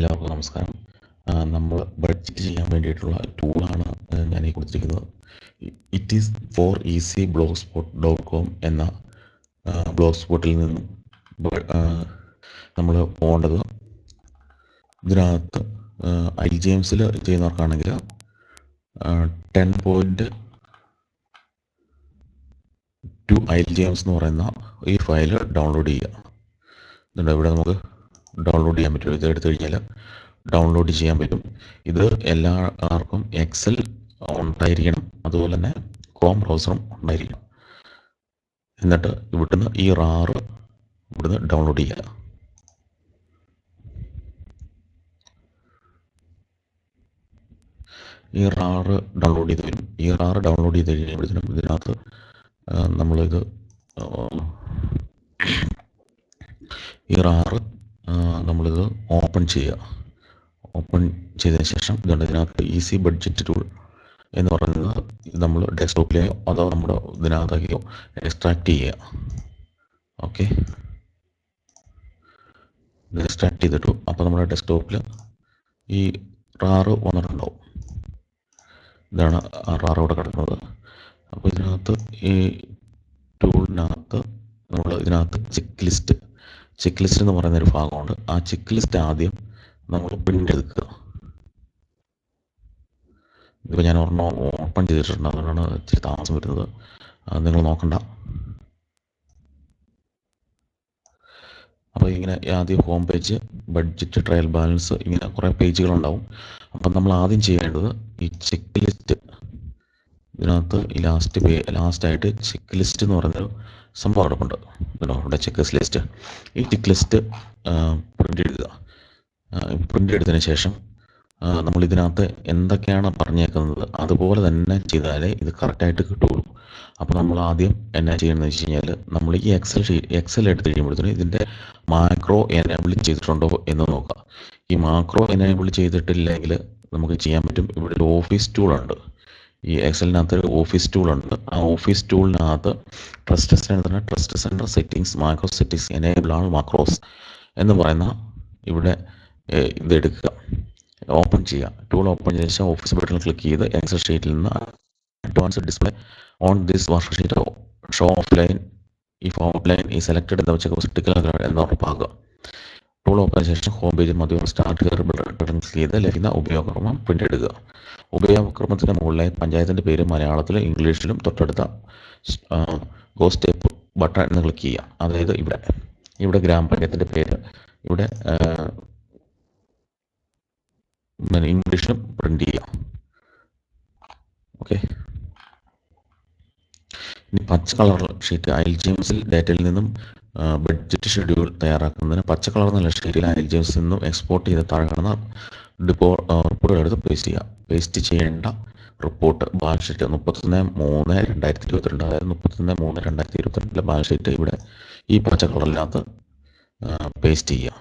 എല്ലാവർക്കും നമസ്കാരം. നമ്മൾ ബഡ്ജറ്റ് ചെയ്യാൻ വേണ്ടിയിട്ടുള്ള ടൂളാണ് ഞാൻ ഈ കൊടുത്തിരിക്കുന്നത്. It is for easy blogspot dot com എന്ന ബ്ലോഗ് സ്പോട്ടിൽ നിന്നും നമ്മൾ പോകേണ്ടത്. ഇതിനകത്ത് ഐ ജി എംസിൽ ചെയ്യുന്നവർക്കാണെങ്കിൽ ten point two I G MS എന്ന് പറയുന്ന ഈ ഫയൽ ഡൗൺലോഡ് ചെയ്യുക. ഇതുണ്ട് ഇവിടെ നമുക്ക് ഡൗൺലോഡ് ചെയ്യാൻ പറ്റും. ഇത് എടുത്തു കഴിഞ്ഞാൽ ഡൗൺലോഡ് ചെയ്യാൻ പറ്റും. ഇത് എല്ലാവർക്കും എക്സൽ ഉണ്ടായിരിക്കണം. അതുപോലെ തന്നെ കോം ബ്രൗസറും ഉണ്ടായിരിക്കണം. എന്നിട്ട് ഇവിടുന്ന് ഈ റാറ് ഇവിടുന്ന് ഡൗൺലോഡ് ചെയ്യുക. ഈ റാറ് ഡൗൺലോഡ് ചെയ്ത് വരും ഈ റാറ് ഡൗൺലോഡ് ചെയ്ത് കഴിയുമ്പോഴത്തേനും ഇതിനകത്ത് നമ്മളിത് ഈ റാറ് നമ്മളിത് ഓപ്പൺ ചെയ്യുക. ഓപ്പൺ ചെയ്തതിന് ശേഷം ഇതുകൊണ്ട് ഇതിനകത്ത് ഈസി ബഡ്ജറ്റ് ടൂൾ എന്ന് പറയുന്നത് നമ്മൾ ഡെസ്ക്ടോപ്പിലെയോ അതോ നമ്മുടെ ഇതിനകത്തേക്കോ എക്സ്ട്രാക്ട് ചെയ്യുക. ഓക്കെ. എക്സ്ട്രാക്ട് ചെയ്തിട്ടു. അപ്പോൾ നമ്മുടെ ഡെസ്ക്ടോപ്പിൽ ഈ റാറ് വന്നിട്ടുണ്ടാവും. ഇതാണ് റാറ് ഇവിടെ കിടക്കുന്നത്. അപ്പോൾ ഇതിനകത്ത് ഈ ടൂളിനകത്ത് നമ്മൾ ഇതിനകത്ത് ചെക്ക് ലിസ്റ്റ് ചെക്ക് ലിസ്റ്റ് എന്ന് പറയുന്ന ഒരു ഭാഗമുണ്ട്. ആ ചെക്ക് ലിസ്റ്റ് ആദ്യം നമ്മൾ പ്രിന്റ് എടുക്കുക. ഇപ്പോൾ ഞാൻ ഒരെണ്ണം ഓപ്പൺ ചെയ്തിട്ടുണ്ട്. അതുകൊണ്ടാണ് ഇച്ചിരി താമസം വരുന്നത്. നിങ്ങൾ നോക്കണ്ട. അപ്പോൾ ഇങ്ങനെ ആദ്യം home page budget trial balance ഇങ്ങനെ കുറേ പേജുകളുണ്ടാവും അപ്പം നമ്മൾ ആദ്യം ചെയ്യേണ്ടത് ഈ ചെക്ക് ലിസ്റ്റ് ഇതിനകത്ത് ഈ ലാസ്റ്റ് പേ ലാസ്റ്റായിട്ട് ചെക്ക് ലിസ്റ്റ് എന്ന് പറയുന്നൊരു സംഭവം കിടപ്പുണ്ട് ഇവിടെ ചെക്ക് ലിസ്റ്റ് ഈ ചെക്ക് ലിസ്റ്റ് പ്രിന്റ് എടുക്കുക പ്രിന്റ് എടുത്തതിന് ശേഷം നമ്മൾ ഇതിനകത്ത് എന്തൊക്കെയാണ് പറഞ്ഞേക്കുന്നത് അതുപോലെ തന്നെ ചെയ്താലേ ഇത് കറക്റ്റായിട്ട് കിട്ടുള്ളൂ അപ്പോൾ നമ്മൾ ആദ്യം എന്നാ ചെയ്യണമെന്ന് വെച്ച് കഴിഞ്ഞാൽ നമ്മൾ ഈ എക്സൽ ഷീറ്റ് എക്സൽ എടുത്ത് കഴിയുമ്പോഴത്തേനും ഇതിന്റെ മാക്രോ എനേബിൾ ചെയ്തിട്ടുണ്ടോ എന്ന് നോക്കുക. ഈ മാക്രോ എനേബിൾ ചെയ്തിട്ടില്ലെങ്കിൽ നമുക്ക് ചെയ്യാൻ പറ്റും. ഇവിടെ ഒരു ഓഫീസ് ടൂളുണ്ട് ഈ എക്സലിനകത്ത് ഒരു ഓഫീസ് ഉണ്ട്. ആ office ടൂളിനകത്ത് trust centre trust centre settings macro settings enable ആണ് മാക്രോസ് എന്ന് പറയുന്ന ഇവിടെ ഇതെടുക്കുക ഓപ്പൺ ചെയ്യുക. ടൂൾ ഓപ്പൺ ചെയ്ത ശേഷം ഓഫീസ് ബട്ടൺ ക്ലിക്ക് ചെയ്ത് എക്സൽ ഷീറ്റിൽ നിന്ന് advance display on this work sheet show of line if of line ഈ സെലക്റ്റഡ് എന്ന് വെച്ചാൽ ക്രിട്ടിക്കൽ എന്ന് ഉറപ്പാക്കുക ടൂൾ ഓപ്പൺ ശേഷം ഹോം പേജിൽ മതി സ്റ്റാർട്ട് കയറി ക്ലിക്ക് ചെയ്ത് ലഭിക്കുന്ന ഉപയോഗക്രമം എടുക്കുക ഉപയോഗക്രമത്തിന് മുകളിലായി പഞ്ചായത്തിന്റെ പേര് മലയാളത്തിലും ഇംഗ്ലീഷിലും തൊട്ടടുത്ത ഗോ സ്റ്റെപ്പ് ബട്ടൺ എന്ന് ക്ലിക്ക് ചെയ്യുക. അതായത് ഇവിടെ. ഇവിടെ ഗ്രാമപഞ്ചായത്തിന്റെ പേര്. ഇവിടെ ഇംഗ്ലീഷിലും പ്രിന്റ് ചെയ്യുക. ഓക്കെ ഇനി പച്ച കളർ ഷീറ്റ് ഐ ജി എംസിൽ ഡേറ്റയിൽ നിന്നും ബഡ്ജറ്റ് ഷെഡ്യൂൾ തയ്യാറാക്കുന്നതിന് പച്ച കളർ എന്നുള്ള ഷീറ്റിൽ ഐൽ ജെയിംസിൽ നിന്നും എക്സ്പോർട്ട് ചെയ്ത താഴെ കാണുന്ന ഡിപ്പോ റിപ്പോർട്ടുകൾ എടുത്ത് പേസ്റ്റ് ചെയ്യുക. പേസ്റ്റ് ചെയ്യേണ്ട റിപ്പോർട്ട് ബാലൻസ് ഷീറ്റ് മുപ്പത്തൊന്ന് മൂന്ന് രണ്ടായിരത്തി ഇരുപത്തിരണ്ട് അതായത് മുപ്പത്തൊന്ന് മൂന്ന് രണ്ടായിരത്തി ഇരുപത്തിരണ്ടിലെ ബാലൻസ് ഷീറ്റ് ഇവിടെ ഈ പച്ച കളറിനകത്ത് പേസ്റ്റ് ചെയ്യുക.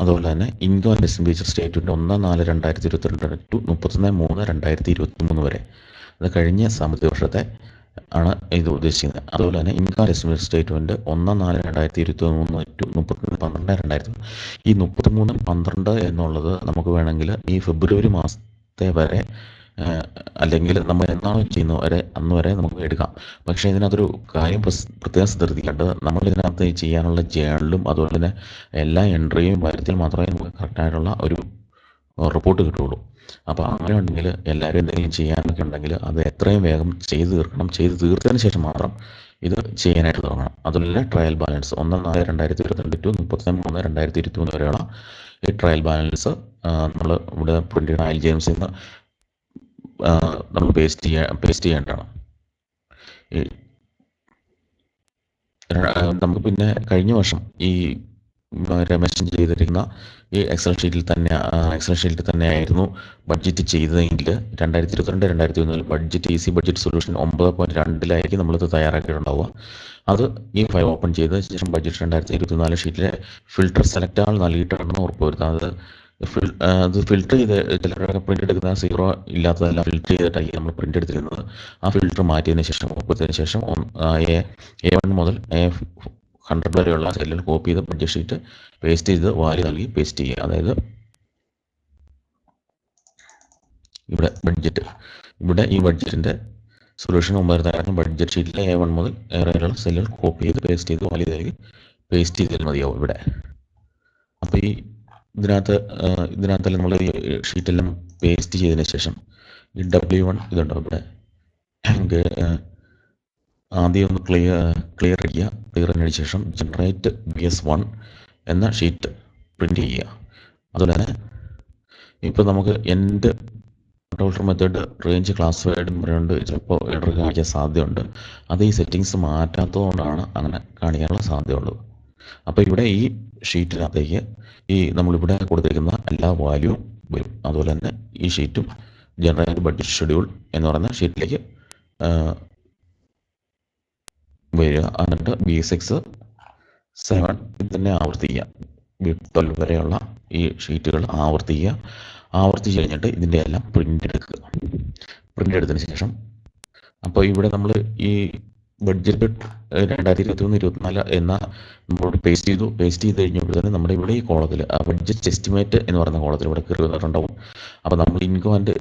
അതുപോലെ തന്നെ ഇൻകം ആൻഡ് എക്സ്പെൻഡിച്ചർ സ്റ്റേറ്റ്മെന്റ് ഒന്ന് നാല് രണ്ടായിരത്തി ഇരുപത്തിരണ്ട് ടു മുപ്പത്തൊന്ന് മൂന്ന് രണ്ടായിരത്തി ഇരുപത്തി മൂന്ന് വരെ. അത് കഴിഞ്ഞ സാമ്പത്തിക വർഷത്തെ ആണ് ഇത് ഉദ്ദേശിക്കുന്നത്. അതുപോലെ തന്നെ ഇൻകം ആൻഡ് എക്സ്പെൻഡിച്ചർ സ്റ്റേറ്റ്മെന്റ് ഒന്ന് നാല് രണ്ടായിരത്തി ഇരുപത്തി മൂന്ന് ടു മുപ്പത്തൊന്ന് പന്ത്രണ്ട് രണ്ടായിരത്തി ഈ മുപ്പത്തിമൂന്ന് പന്ത്രണ്ട് എന്നുള്ളത് നമുക്ക് വേണമെങ്കിൽ ഈ ഫെബ്രുവരി മാസത്തെ വരെ അല്ലെങ്കിൽ നമ്മൾ എന്നാണോ ചെയ്യുന്നത് വരെ അന്ന് വരെ നമുക്ക് എടുക്കാം പക്ഷേ ഇതിനകത്തൊരു കാര്യം പ്രത്യേകം ശ്രദ്ധിക്കേണ്ടത് നമ്മൾ ഇതിനകത്ത് ചെയ്യാനുള്ള ജേണലും അതുപോലെ തന്നെ എല്ലാ എൻട്രിയും വരുത്തിയാൽ മാത്രമേ നമുക്ക് കറക്റ്റായിട്ടുള്ള ഒരു റിപ്പോർട്ട് കിട്ടുള്ളൂ അപ്പോൾ അങ്ങനെ ഉണ്ടെങ്കിൽ എല്ലാവരും എന്തെങ്കിലും ചെയ്യാനൊക്കെ ഉണ്ടെങ്കിൽ അത് എത്രയും വേഗം ചെയ്ത് തീർക്കണം. ചെയ്ത് തീർത്തതിന് ശേഷം മാത്രം ഇത് ചെയ്യാനായിട്ട് തുടങ്ങണം. അതുപോലെ ട്രയൽ ബാലൻസ് ഒന്ന് നാല് രണ്ടായിരത്തി ഇരുപത്തിരണ്ട് ടു മുപ്പത്തി മൂന്ന് രണ്ടായിരത്തി ഇരുപത്തി മൂന്ന് വരെയുള്ള ഈ ട്രയൽ ബാലൻസ് നമ്മൾ ഇവിടെ പ്രിന്റ് ചെയ്യുന്ന ഐൽ ജെയിംസിൽ നിന്ന് നമ്മൾ പേസ്റ്റ് ചെയ്യാൻ പേസ്റ്റ് ചെയ്യേണ്ടതാണ്. നമുക്ക് പിന്നെ കഴിഞ്ഞ വർഷം ഈ രമേശൻ ചെയ്തിരിക്കുന്ന ഈ എക്സൽ ഷീറ്റിൽ തന്നെ എക്സൽ ഷീറ്റിൽ തന്നെയായിരുന്നു ബഡ്ജറ്റ് ചെയ്തതെങ്കിൽ രണ്ടായിരത്തി ഇരുപത്തിരണ്ട് രണ്ടായിരത്തി ഒന്നിൽ ബഡ്ജറ്റ് ഈസി ബഡ്ജറ്റ് സൊല്യൂഷൻ ഒമ്പത് പോയിന്റ് രണ്ടിലായിരിക്കും നമ്മളിത് തയ്യാറാക്കിയിട്ടുണ്ടാവുക. അത് ഈ ഫയൽ ഓപ്പൺ ചെയ്ത ശേഷം ബഡ്ജറ്റ് രണ്ടായിരത്തി ഇരുപത്തിനാല് ഷീറ്റിലെ ഫിൽട്ടർ സെലക്ട് ആൾ നൽകിയിട്ടുണ്ടെന്ന് ഉറപ്പുവരുത്താം. അത് അത് ഫിൽട്ടർ ചെയ്ത് ചിലരൊക്കെ പ്രിന്റ് എടുക്കുന്ന സീറോ ഇല്ലാത്തതെല്ലാം ഫിൽട്ടർ ചെയ്തിട്ടായി നമ്മൾ പ്രിന്റ് എടുത്തിരുന്നത്. ആ ഫിൽട്ടർ മാറ്റിയതിന് ശേഷം ഒപ്പത്തിന് ശേഷം എ എ വൺ മുതൽ എ ഹൺഡ്രഡ് വരെയുള്ള സെല്ലിൽ കോപ്പി ചെയ്ത് ബഡ്ജറ്റ് ഷീറ്റ് പേസ്റ്റ് ചെയ്ത് വാരി നൽകി പേസ്റ്റ് ചെയ്യുക. അതായത് ഇവിടെ ബഡ്ജറ്റ് ഇവിടെ ഈ ബഡ്ജറ്റിന്റെ സൊല്യൂഷൻ മുമ്പായിരുന്നു ബഡ്ജറ്റ് ഷീറ്റിലെ എ വൺ മുതൽ എ വരെയുള്ള സെല്ലുകൾ കോപ്പി ചെയ്ത് പേസ്റ്റ് ചെയ്ത് വാല്യൂ നൽകി പേസ്റ്റ് ചെയ്താൽ മതിയാവും ഇവിടെ. അപ്പോൾ ഈ ഇതിനകത്ത് ഇതിനകത്തെല്ലാം നമ്മൾ ഈ ഷീറ്റെല്ലാം പേസ്റ്റ് ചെയ്തതിന് ശേഷം ഈ ഡബ്ല്യു വൺ ഇതുണ്ടോ ഇവിടെ? ആദ്യം ഒന്ന് ക്ലിയർ ക്ലിയർ ചെയ്യുക ക്ലിയർ ചെയ്തതിന് ശേഷം ജനറേറ്റ് ബി എസ് വൺ എന്ന ഷീറ്റ് പ്രിന്റ് ചെയ്യുക. അതുപോലെ തന്നെ ഇപ്പോൾ നമുക്ക് എന്റെ ഡോൾട്ടർ മെത്തേഡ് റേഞ്ച് ക്ലാസിഫൈഡ് പറയുന്നുണ്ട്. ചിലപ്പോൾ എറർ കാണിക്കാൻ സാധ്യതയുണ്ട്. അത് ഈ സെറ്റിങ്സ് മാറ്റാത്തതുകൊണ്ടാണ് അങ്ങനെ കാണിക്കാനുള്ള സാധ്യതയുള്ളത് അപ്പോൾ ഇവിടെ ഈ ഷീറ്റിനകത്തേക്ക് ഈ നമ്മളിവിടെ കൊടുത്തിരിക്കുന്ന എല്ലാ വാല്യൂവും വരും. അതുപോലെ തന്നെ ഈ ഷീറ്റും ജനറൽ ബഡ്ജറ്റ് ഷെഡ്യൂൾ എന്ന് പറയുന്ന ഷീറ്റിലേക്ക് വരിക. എന്നിട്ട് ബി സിക്സ് സെവൻ ഇത് തന്നെ ആവർത്തിക്കുക. ബി ട്വൽവ് വരെയുള്ള ഈ ഷീറ്റുകൾ ആവർത്തിക്കുക. ആവർത്തിച്ച് കഴിഞ്ഞിട്ട് ഇതിന്റെ എല്ലാം പ്രിന്റ് എടുക്കുക. പ്രിന്റ് എടുത്തതിന് ശേഷം അപ്പോൾ ഇവിടെ നമ്മൾ ഈ ബഡ്ജറ്റ് രണ്ടായിരത്തി ഇരുപത്തി ഒന്ന് ഇരുപത്തിനാല് എന്ന നമ്മളോട് പേസ്റ്റ് ചെയ്തു. പേസ്റ്റ് ചെയ്ത് കഴിഞ്ഞപ്പോൾ തന്നെ നമ്മുടെ ഇവിടെ ഈ കോളത്തിൽ ആ ബഡ്ജറ്റ് എസ്റ്റിമേറ്റ് എന്ന് പറയുന്ന കോളത്തിൽ ഇവിടെ കയറി വന്നിട്ടുണ്ടാവും അപ്പോൾ നമ്മൾ income and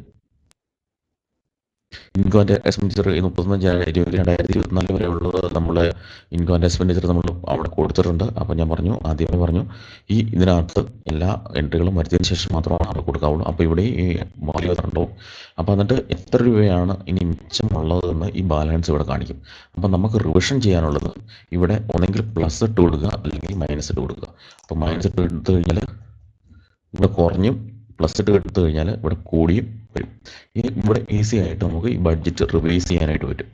income and expenditure മുപ്പത്തൊന്ന് രണ്ടായിരത്തി ഇരുപത്തിനാല് വരെ ഉള്ളത് നമ്മൾ ഇൻകോന്റെ എക്സ്പെൻഡിച്ചർ നമ്മൾ അവിടെ കൊടുത്തിട്ടുണ്ട്. അപ്പോൾ ഞാൻ പറഞ്ഞു ആദ്യമേ പറഞ്ഞു ഈ ഇതിനകത്ത് എല്ലാ എൻട്രികളും വരുത്തിയതിന് ശേഷം മാത്രമാണ് അവിടെ കൊടുക്കാവുള്ളൂ. അപ്പോൾ ഇവിടെ ഈ വാല്യൂ ഉണ്ടാവും അപ്പോൾ എന്നിട്ട് എത്ര രൂപയാണ് ഇനി മിച്ചമുള്ളതെന്ന് ഈ ബാലൻസ് ഇവിടെ കാണിക്കും. അപ്പോൾ നമുക്ക് റിവിഷൻ ചെയ്യാനുള്ളത് ഇവിടെ ഒന്നെങ്കിൽ പ്ലസ് ഇട്ട് കൊടുക്കുക അല്ലെങ്കിൽ മൈനസ് ഇട്ട് കൊടുക്കുക. അപ്പോൾ മൈനസ് ഇട്ട് എടുത്തു കഴിഞ്ഞാൽ ഇവിടെ കുറഞ്ഞും പ്ലസ് ഇട്ട് എടുത്തു കഴിഞ്ഞാൽ ഇവിടെ കൂടിയും വരും. ഇനി ഇവിടെ ഈസി ആയിട്ട് നമുക്ക് ഈ ബഡ്ജറ്റ് റിവൈസ് ചെയ്യാനായിട്ട് പറ്റും.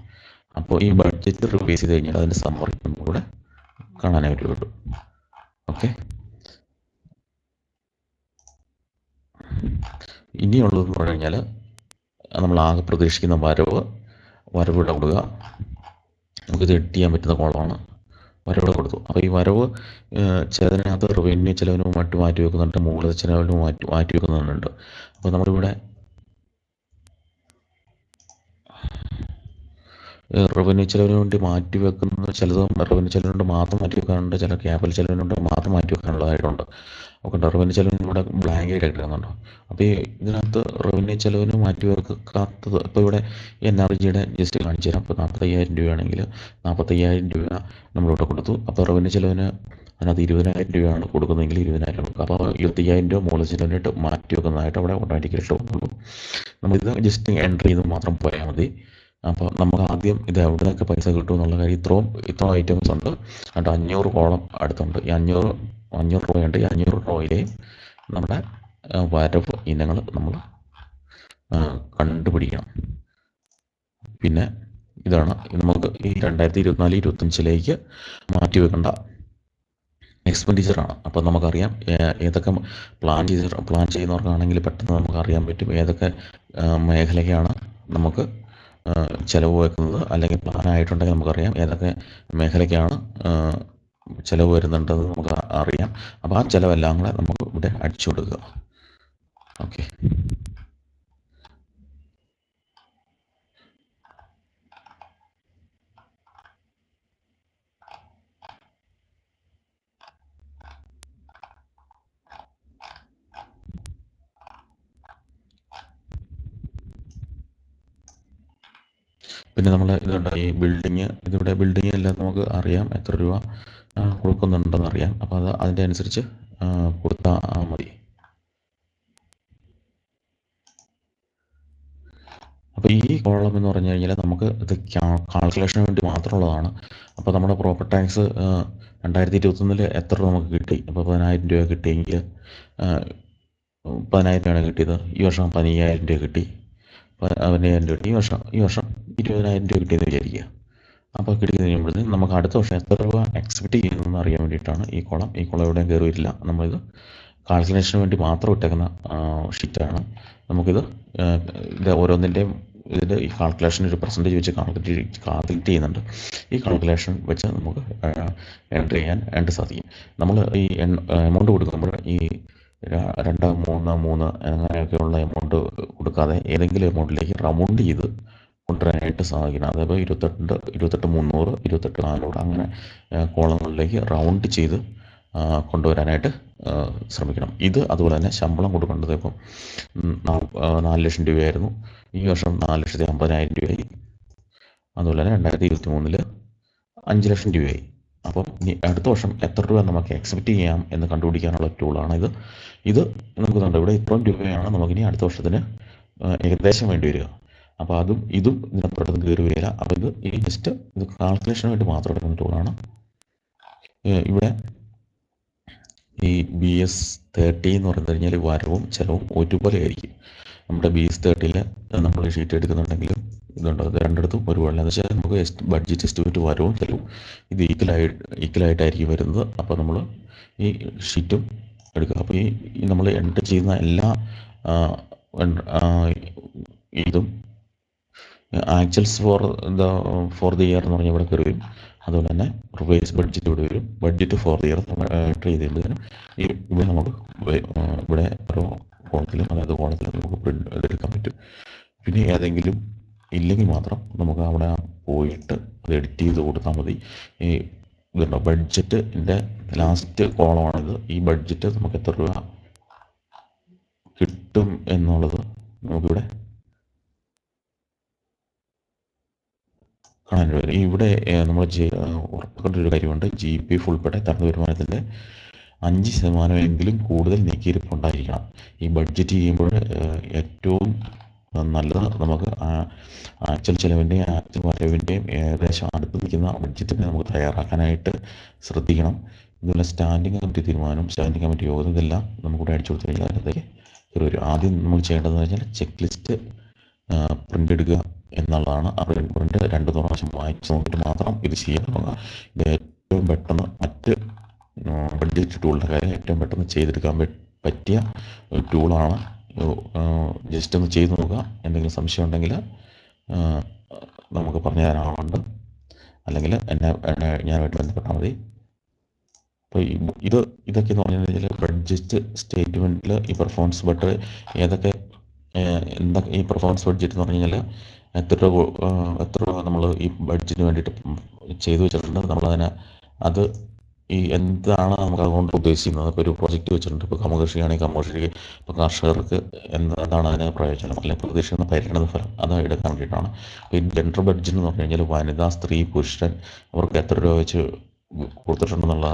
അപ്പോൾ ഈ ബഡ്ജറ്റ് റിവൈസ് ചെയ്ത് കഴിഞ്ഞാൽ അതിന്റെ സമ്മറി നമുക്കിവിടെ കാണാനായിട്ട് പറ്റും. ഓക്കെ ഇനിയുള്ളതെന്ന് പറഞ്ഞു കഴിഞ്ഞാൽ നമ്മൾ ആകെ പ്രതീക്ഷിക്കുന്ന വരവ് വരവ് ഇടപെടുക നമുക്കിത് എഡിറ്റ് ചെയ്യാൻ പറ്റുന്ന കോളമാണ് വരവ് കൊടുത്തു. അപ്പോൾ ഈ വരവ് ചിലതിനകത്ത് റവന്യൂ ചിലവിന് മാറ്റി മാറ്റി വെക്കുന്നുണ്ട്. മൂലധന ചിലവിന് മാറ്റി മാറ്റി വെക്കുന്നുണ്ട്. അപ്പോൾ നമ്മളിവിടെ റവന്യൂ ചെലവിന് വേണ്ടി മാറ്റി വെക്കുന്ന ചിലത് റവന്യൂ ചെലവിന് വേണ്ടി മാത്രം മാറ്റി വെക്കാനുണ്ട് ചില ക്യാപിറ്റൽ ചെലവിന് വേണ്ടി മാത്രം മാറ്റി വെക്കാനുള്ളതായിട്ടുണ്ട് അപ്പോൾ റവന്യൂ ചെലവിന് ഇവിടെ ബ്ലാങ്ക് ആയിട്ട് കിടക്കുന്നുണ്ടോ. അപ്പോൾ ഈ ഇതിനകത്ത് റവന്യൂ ചെലവിന് മാറ്റി വെക്കാത്തത് ഇപ്പോൾ ഇവിടെ എൻ ആർ ജിയുടെ ജസ്റ്റ് കാണിച്ചു തരാം. അപ്പോൾ നാൽപ്പത്തയ്യായിരം രൂപയാണെങ്കിൽ നാൽപ്പത്തയ്യായിരം രൂപ നമ്മളിവിടെ കൊടുത്തു. അപ്പോൾ റവന്യൂ ചെലവിന് അതിനകത്ത് ഇരുപതിനായിരം രൂപയാണ് കൊടുക്കുന്നതെങ്കിൽ ഇരുപതിനായിരം കൊടുക്കുക. അപ്പോൾ ഇരുപത്തയ്യായിരം രൂപ മുകളിൽ ചെലവിനായിട്ട് മാറ്റി വെക്കുന്നതായിട്ട് അവിടെ ഓട്ടോമാറ്റിക്കലി വന്നുള്ളൂ നമ്മളിത് ജസ്റ്റ് എൻട്രി ചെയ്ത് മാത്രം പോയാൽ മതി. അപ്പോൾ നമുക്ക് ആദ്യം ഇത് എവിടെ നിന്നൊക്കെ പൈസ കിട്ടും എന്നുള്ള കാര്യം ഇത്രയും ഇത്ര ഐറ്റംസ് ഉണ്ട്. എന്നിട്ട് അഞ്ഞൂറ് കോളം അടുത്തുണ്ട്. ഈ അഞ്ഞൂറ് അഞ്ഞൂറ് രൂപയുണ്ട്. ഈ അഞ്ഞൂറ് രൂപയിലെ നമ്മുടെ വരവ് ഇനങ്ങൾ നമ്മൾ കണ്ടുപിടിക്കണം. പിന്നെ ഇതാണ് നമുക്ക് ഈ രണ്ടായിരത്തി ഇരുപത്തിനാല് ഇരുപത്തഞ്ചിലേക്ക് മാറ്റി വെക്കേണ്ട എക്സ്പെൻഡിച്ചറാണ് അപ്പോൾ നമുക്കറിയാം ഏതൊക്കെ പ്ലാൻ ചെയ്ത് പ്ലാൻ ചെയ്യുന്നവർക്കാണെങ്കിൽ പെട്ടെന്ന് നമുക്കറിയാൻ പറ്റും ഏതൊക്കെ മേഖലയാണ് നമുക്ക് ചിലവ് വെക്കുന്നത് അല്ലെങ്കിൽ പ്ലാൻ ആയിട്ടുണ്ടെങ്കിൽ നമുക്കറിയാം ഏതൊക്കെ മേഖലയ്ക്കാണ് ചിലവ് വരുന്നുണ്ടെന്ന് നമുക്ക് അറിയാം. അപ്പോൾ ആ ചിലവെല്ലാം കൂടെ നമുക്ക് ഇവിടെ അടിച്ചു കൊടുക്കുക. ഓക്കെ. പിന്നെ നമ്മൾ ഇതുണ്ട് ഈ ബിൽഡിങ് ഇതിവിടെ ബിൽഡിങ് എല്ലാം നമുക്ക് അറിയാം എത്ര രൂപ കൊടുക്കുന്നുണ്ടെന്ന് അറിയാം. അപ്പോൾ അത് അതിന്റെ അനുസരിച്ച് കൊടുത്താൽ മതി. അപ്പോൾ ഈ കോളം എന്ന് പറഞ്ഞു കഴിഞ്ഞാൽ നമുക്ക് ഇത് കാൽക്കുലേഷന് വേണ്ടി മാത്രമുള്ളതാണ്. അപ്പോൾ നമ്മുടെ പ്രോപ്പർട്ടി ടാക്സ് രണ്ടായിരത്തി ഇരുപത്തൊന്നിൽ എത്ര നമുക്ക് കിട്ടി? അപ്പോൾ പതിനായിരം രൂപ കിട്ടിയെങ്കിൽ പതിനായിരം രൂപയാണ് കിട്ടിയത്. ഈ വർഷം പതിനയ്യായിരം രൂപ കിട്ടി. പതിനയ്യായിരം രൂപ ഈ വർഷം ഈ വർഷം ഇരുപതിനായിരം രൂപ കിട്ടിയെന്ന് വിചാരിക്കുക. അപ്പോൾ കിട്ടി കഴിയുമ്പോഴത്തേക്കും നമുക്ക് അടുത്ത വർഷം എത്ര രൂപ എക്സ്പെക്ട് ചെയ്യുന്നതെന്ന് അറിയാൻ വേണ്ടിയിട്ടാണ് ഈ കുളം. ഈ കുളം എവിടെയും കയറി വരില്ല നമ്മളിത് കാൽക്കുലേഷന് വേണ്ടി മാത്രം ഇട്ടേക്കുന്ന ഷീറ്റാണ് നമുക്കിത് ഇത് ഓരോന്നിന്റെയും ഇതിന്റെ ഈ കാൽക്കുലേഷൻ ഒരു പെർസെന്റേജ് വെച്ച് കാൽക്കുലേറ്റ് കാൽക്കുലേറ്റ് ചെയ്യുന്നുണ്ട്. ഈ കാൽക്കുലേഷൻ വെച്ച് നമുക്ക് എന്റർ ചെയ്യാൻ എന്റർ സാധിക്കും. നമ്മൾ ഈ എമൗണ്ട് കൊടുക്കുമ്പോൾ ഈ രണ്ട് മൂന്ന് മൂന്ന് അങ്ങനെയൊക്കെയുള്ള എമൗണ്ട് കൊടുക്കാതെ ഏതെങ്കിലും എമൗണ്ടിലേക്ക് റൗണ്ട് ചെയ്ത് കൊണ്ടുവരാനായിട്ട് സാധിക്കണം. അതേപോലെ ഇരുപത്തെട്ട് ഇരുപത്തെട്ട് മുന്നൂറ് ഇരുപത്തെട്ട് നാനൂറ് അങ്ങനെ കോളങ്ങളിലേക്ക് റൗണ്ട് ചെയ്ത് കൊണ്ടുവരാനായിട്ട് ശ്രമിക്കണം. ഇത് അതുപോലെ തന്നെ ശമ്പളം കൊടുക്കേണ്ടത് ഇപ്പം നാല് ലക്ഷം രൂപയായിരുന്നു. ഈ വർഷം നാല് ലക്ഷത്തി അമ്പതിനായിരം രൂപയായി. അതുപോലെ തന്നെ രണ്ടായിരത്തി ഇരുപത്തി മൂന്നിൽ അഞ്ച് ലക്ഷം രൂപയായി. അപ്പം ഇനി അടുത്ത വർഷം എത്ര രൂപ നമുക്ക് എക്സ്പെക്റ്റ് ചെയ്യാം എന്ന് കണ്ടുപിടിക്കാനുള്ള ടൂളാണ് ഇത് ഇത് നമുക്ക് കണ്ടോ ഇവിടെ ഇത്രയും രൂപയാണ് നമുക്കിനി അടുത്ത വർഷത്തിന് ഏകദേശം വേണ്ടി വരിക. അപ്പോൾ അതും ഇതും ഇതിനപ്പുറത്ത് കയറി വരിക. അപ്പോൾ ഇത് ഈ ജസ്റ്റ് ഇത് കാൽക്കുലേഷന് വേണ്ടി മാത്രം എടുക്കുന്ന ടൂളാണ് ഇവിടെ ഈ ബി എസ് തേർട്ടി എന്ന് പറഞ്ഞു കഴിഞ്ഞാൽ വരവും ചിലവും ഒരുപോലെ ആയിരിക്കും നമ്മുടെ ബി എസ് തേർട്ടിയിൽ നമ്മൾ ഷീറ്റ് എടുക്കുന്നുണ്ടെങ്കിലും ഇതുണ്ട്? അത് രണ്ടിടത്തും ഒരുപോലെ. എന്ന് വെച്ചാൽ നമുക്ക് ബഡ്ജറ്റ് എസ്റ്റിമേറ്റ് വരവും ചെലവും ഇത് ഈക്വലായിട്ട് ഈക്വലായിട്ടായിരിക്കും വരുന്നത്. അപ്പോൾ നമ്മൾ ഈ ഷീറ്റും എടുക്കുക അപ്പോൾ ഈ നമ്മൾ എന്റർ ചെയ്യുന്ന എല്ലാ ഇതും actuals for the for the year എന്ന് പറഞ്ഞാൽ ഇവിടെ കയറി വരും. അതുപോലെ തന്നെ റിവൈസ് ബഡ്ജറ്റ് ഇവിടെ വരും. Budget for the year enter ചെയ്ത് കഴിയുമ്പോഴത്തേനും ഇവിടെ നമുക്ക് ഇവിടെ ഓരോ കോളത്തിലും അതായത് കോളത്തിലും നമുക്ക് പ്രിന്റ് ഇതെടുക്കാൻ പറ്റും. പിന്നെ ഏതെങ്കിലും ഇല്ലെങ്കിൽ മാത്രം നമുക്ക് അവിടെ പോയിട്ട് അത് എഡിറ്റ് ചെയ്ത് കൊടുത്താൽ മതി. ഈ ഇതുണ്ടോ ബഡ്ജറ്റിന്റെ ലാസ്റ്റ് കോളമാണിത് ഈ ബഡ്ജറ്റ് നമുക്ക് എത്ര രൂപ കിട്ടും എന്നുള്ളത് നമുക്കിവിടെ കാണാൻ വരും ഇവിടെ നമ്മൾ ഉറപ്പാക്കേണ്ട ഒരു കാര്യമുണ്ട്. ജി പി ഫുൾപ്പെട്ട തനത് വരുമാനത്തിന്റെ അഞ്ച് ശതമാനമെങ്കിലും കൂടുതൽ നീക്കിയിരിപ്പുണ്ടായിരിക്കണം. ഈ ബഡ്ജറ്റ് ചെയ്യുമ്പോൾ ഏറ്റവും നല്ലത് നമുക്ക് ആക്ച്വൽ ചെലവിന്റെയും ആക്ച്വൽ വരവിന്റെയും ഏകദേശം അടുത്ത് നിൽക്കുന്ന ബഡ്ജറ്റിനെ നമുക്ക് തയ്യാറാക്കാനായിട്ട് ശ്രദ്ധിക്കണം. ഇതുപോലെ സ്റ്റാൻഡിംഗ് കമ്മിറ്റി തീരുമാനം സ്റ്റാൻഡിംഗ് കമ്മിറ്റി യോഗം ഇതെല്ലാം നമുക്കിവിടെ അടിച്ചു കൊടുത്തു കഴിഞ്ഞാൽ വരും ആദ്യം നമ്മൾ ചെയ്യേണ്ടതെന്ന് വെച്ചാൽ ചെക്ക് ലിസ്റ്റ് പ്രിന്റ് എടുക്കുക എന്നുള്ളതാണ്. ആ പ്രിന്റ് രണ്ട് പ്രാവശ്യം വായിച്ച് നോക്കിയിട്ട് മാത്രം ഇത് ചെയ്യാൻ തുടങ്ങുക ഇത് ഏറ്റവും പെട്ടെന്ന് മറ്റ് ബഡ്ജറ്റ് ടൂളിന്റെ കാര്യം ഏറ്റവും പെട്ടെന്ന് ചെയ്തെടുക്കാൻ പറ്റിയ ഒരു ടൂളാണ് ജസ്റ്റ് ഒന്ന് ചെയ്തു നോക്കുക. എന്തെങ്കിലും സംശയം ഉണ്ടെങ്കിൽ നമുക്ക് പറഞ്ഞു തരാൻ ആളുണ്ട് അല്ലെങ്കിൽ എന്നെ ഞാനുമായിട്ട് ബന്ധപ്പെട്ടാൽ മതി. അപ്പോൾ ഇത് ഇതൊക്കെ എന്ന് പറഞ്ഞു കഴിഞ്ഞാൽ ബഡ്ജറ്റ് സ്റ്റേറ്റ്മെന്റിൽ ഈ പെർഫോമൻസ് ബട്ട് ഏതൊക്കെ എന്തൊക്കെ ഈ പെർഫോമൻസ് ബഡ്ജറ്റ് എന്ന് പറഞ്ഞു കഴിഞ്ഞാൽ എത്ര രൂപ എത്ര രൂപ നമ്മൾ ഈ ബഡ്ജറ്റിന് വേണ്ടിയിട്ട് ചെയ്തു വെച്ചിട്ടുണ്ട്. നമ്മളതിനെ അത് ഈ എന്താണ് നമുക്ക് അതുകൊണ്ട് ഉദ്ദേശിക്കുന്നത്? ഇപ്പോൾ ഒരു പ്രോജക്റ്റ് വെച്ചിട്ടുണ്ട്. ഇപ്പോൾ കമകൃഷിയാണെങ്കിൽ കമകൃഷി ഇപ്പോൾ കർഷകർക്ക് എന്താണ് അതിന് പ്രയോജനം അല്ലെങ്കിൽ പ്രതീക്ഷിക്കുന്ന പരിണത ഫലം അത് എടുക്കാൻ വേണ്ടിയിട്ടാണ്. ഇപ്പോൾ ഈ ജെൻഡർ ബഡ്ജറ്റ് എന്ന് പറഞ്ഞു കഴിഞ്ഞാൽ വനിത സ്ത്രീ പുരുഷൻ അവർക്ക് എത്ര രൂപ വെച്ച് കൊടുത്തിട്ടുണ്ടെന്നുള്ള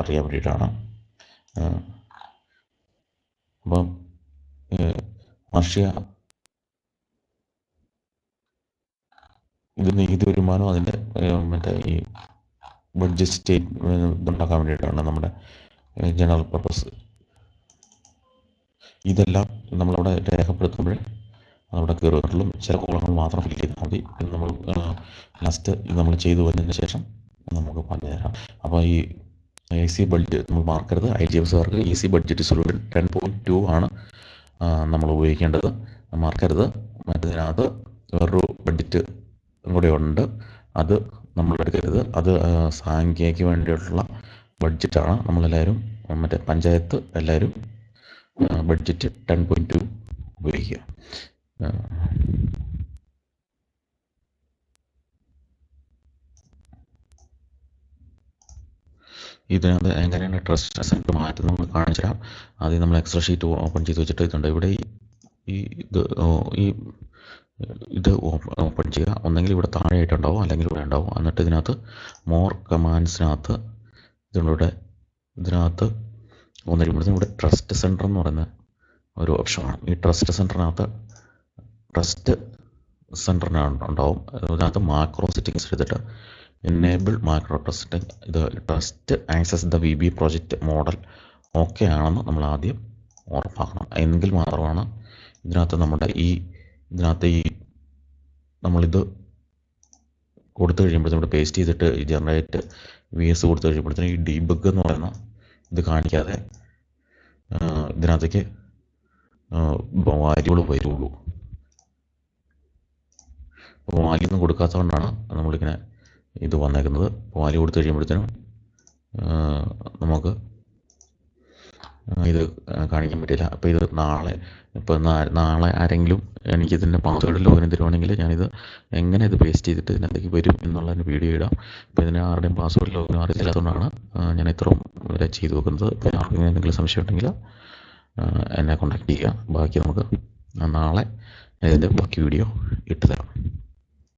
അറിയാൻ വേണ്ടിയിട്ടാണ്. അപ്പം മർഷ്യ ഇത് നികുതി വരുമാനം അതിന്റെ മറ്റേ ഈ ബഡ്ജറ്റ് സ്റ്റേറ്റ് ഇതുണ്ടാക്കാൻ വേണ്ടിയിട്ടാണ് നമ്മുടെ ജനറൽ പർപ്പസ് ഇതെല്ലാം നമ്മളവിടെ രേഖപ്പെടുത്തുമ്പോൾ അവിടെ കയറുകയുള്ളൂ ചില കോളങ്ങൾ മാത്രം ഫില്ല് ചെയ്താൽ മതി. നമ്മൾ ലാസ്റ്റ് നമ്മൾ ചെയ്തു വന്നതിന് ശേഷം നമുക്ക് പറഞ്ഞു തരാം. അപ്പോൾ ഈ എ സി ബഡ്ജറ്റ് നമ്മൾ മാർക്കരുത് I G F SAARC A C budget solution ten point two ആണ് നമ്മൾ ഉപയോഗിക്കേണ്ടത്. മാർക്കരുത് മറ്റതിനകത്ത് വേറൊരു ബഡ്ജറ്റ് കൂടെ ഉണ്ട്. അത് നമ്മൾ എടുക്കരുത്. അത് സാങ്കേക്ക് വേണ്ടിയിട്ടുള്ള ബഡ്ജറ്റാണ്. നമ്മളെല്ലാവരും മറ്റേ പഞ്ചായത്ത് എല്ലാവരും ബഡ്ജറ്റ് ടെൻ പോയിന്റ് ടു ഉപയോഗിക്കുക. ഇതിനകത്ത് എങ്ങനെയാണ് ട്രസ്റ്റ് അസറ്റ് മാറ്റുന്നത്? നമ്മൾ കാണിച്ചു തരാം ആദ്യം നമ്മൾ എക്സ്ട്രാ ഷീറ്റ് ഓപ്പൺ ചെയ്ത് വെച്ചിട്ട് ഇതുണ്ട്. ഇവിടെ ഈ ഇത് ഈ ഇത് ഓപ്പൺ ചെയ്യുക ഒന്നെങ്കിൽ ഇവിടെ താഴെയായിട്ടുണ്ടാവും അല്ലെങ്കിൽ ഇവിടെ ഉണ്ടാവും. എന്നിട്ട് ഇതിനകത്ത് മോർ കമാൻഡ്സിനകത്ത് ഇതിലൂടെ ഇതിനകത്ത് ഒന്ന് കഴിയുമ്പോഴത്തേക്കും ഇവിടെ ട്രസ്റ്റ് സെന്റർ എന്ന് പറയുന്ന ഒരു ഓപ്ഷനാണ് ഈ ട്രസ്റ്റ് സെന്ററിനകത്ത് ട്രസ്റ്റ് സെന്ററിനാണ് ഉണ്ടാവും. അതിനകത്ത് മാക്രോ സെറ്റിങ്സ് എടുത്തിട്ട് എനേബിൾ മാക്രോ ട്രസ്റ്റ് ഇത് trust access the V B project model okay ആണെന്ന് നമ്മൾ ആദ്യം ഉറപ്പാക്കണം. എങ്കിൽ മാത്രമാണ് ഇതിനകത്ത് നമ്മുടെ ഈ ഇതിനകത്ത് ഈ നമ്മളിത് കൊടുത്തു കഴിയുമ്പോഴത്തേക്കും നമ്മൾ പേസ്റ്റ് ചെയ്തിട്ട് ജനറേറ്റ് വി എസ് കൊടുത്തു കഴിയുമ്പോഴത്തേനും ഈ ഡീബഗ് എന്ന് പറയുന്ന ഇത് കാണിക്കാതെ ഇതിനകത്തേക്ക് വാല്യൂകൾ വരുള്ളൂ. അപ്പോൾ വാല്യൂ ഒന്നും കൊടുക്കാത്തതുകൊണ്ടാണ് നമ്മളിങ്ങനെ ഇത് വന്നേക്കുന്നത്. വാല്യൂ കൊടുത്തു കഴിയുമ്പോഴത്തേനും നമുക്ക് ഇത് കാണിക്കാൻ പറ്റില്ല. അപ്പോൾ ഇത് നാളെ ഇപ്പോൾ നാളെ ആരെങ്കിലും എനിക്ക് ഇതിന്റെ പാസ്വേഡ് ലോഗിൻ തരുവാണെങ്കിൽ ഞാനിത് എങ്ങനെ ഇത് പേസ്റ്റ് ചെയ്തിട്ട് ഇതിനകത്തേക്ക് വരും എന്നുള്ളതിന് വീഡിയോ ഇടാം. അപ്പോൾ ഇതിന് ആരുടെയും പാസ്വേഡ് ലോഗിൻ അറിയില്ലാത്തതുകൊണ്ടാണ് ഞാൻ ഇത്രയും വരെ ചെയ്തു വെക്കുന്നത് ഇപ്പോൾ ആർക്കെങ്കിലും എന്തെങ്കിലും സംശയം ഉണ്ടെങ്കിൽ എന്നെ കോൺടാക്ട് ചെയ്യുക. ബാക്കി നമുക്ക് നാളെ ഇതിന്റെ ബാക്കി വീഡിയോ ഇട്ട് തരാം.